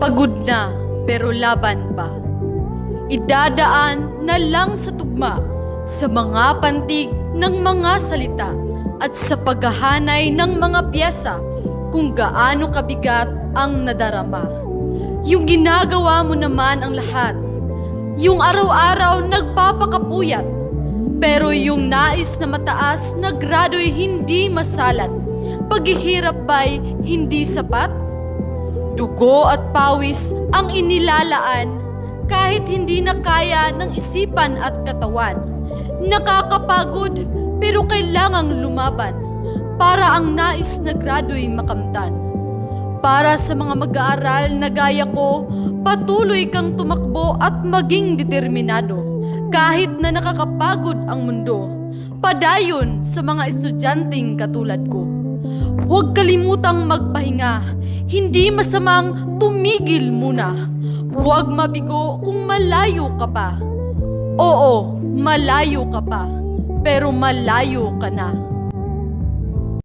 Pagod na, pero laban pa. Idadaan na lang sa tugma, sa mga pantig ng mga salita, at sa paghahanay ng mga piyesa kung gaano kabigat ang nadarama. Yung ginagawa mo naman ang lahat. Yung araw-araw nagpapakapuyat. Pero yung nais na mataas na grado'y hindi masalat. Paghihirap ba'y hindi sapat? Dugo at pawis ang inilalaan kahit hindi na kaya ng isipan at katawan. Nakakapagod pero kailangang lumaban para ang nais na grado'y makamtan. Para sa mga mag-aaral na gaya ko, patuloy kang tumakbo at maging determinado. Kahit na nakakapagod ang mundo, padayon sa mga estudyanteng katulad ko. Huwag kalimutang magpahinga, hindi masamang tumigil muna. Huwag mabigo kung malayo ka pa. Oo, malayo ka pa, pero malayo ka na.